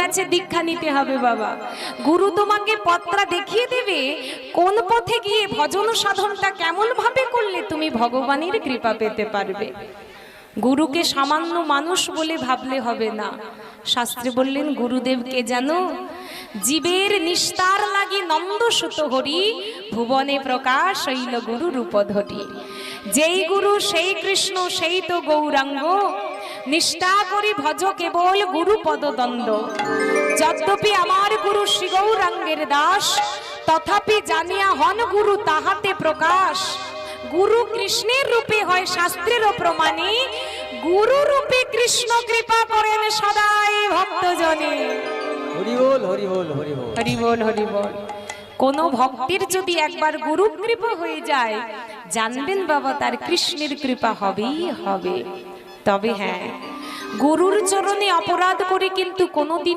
কাছে দীক্ষা নিতে হবে বাবা। গুরু তোমাকে পত্রা দেখিয়ে দেবে, কোন পথে গিয়ে ভজন সাধনটা কেমন ভাবে করলে তুমি ভগবানের কৃপা পেতে পারবে। গুরুকে সামান্য মানুষ বলে ভাবলে হবে না। শাস্ত্রে বললেন গুরুদেবকে জানো? জীবের নিস্তার লাগি নন্দ সুত হরি, ভুবনে প্রকাশ হইল গুরু রূপধরি। যেই গুরু, সেই কৃষ্ণ, সেই তো গৌরাঙ্গ নিষ্ঠা করি ভজ কেবল গুরু পদদণ্ড যদ্যপি আমার গুরু শ্রী গৌরাঙ্গের দাস তথাপি জানিয়া হন গুরু তাহাতে প্রকাশ। গুরু কৃষ্ণের রূপে হয় শাস্ত্রেরও প্রমাণে গুরু রূপে কৃষ্ণ কৃপা করেন সদাই ভক্তজনে। হরি বল হরি বল হরি বল হরি বল হরি বল কোন ভক্তির যদি একবার গুরু কৃপা হয়ে যায় জানবেন বাবা তার কৃষ্ণের কৃপা হবেই হবে। তবে হ্যাঁ। গুরুর চরণে অপরাধ করে কিন্তু কোনোদিন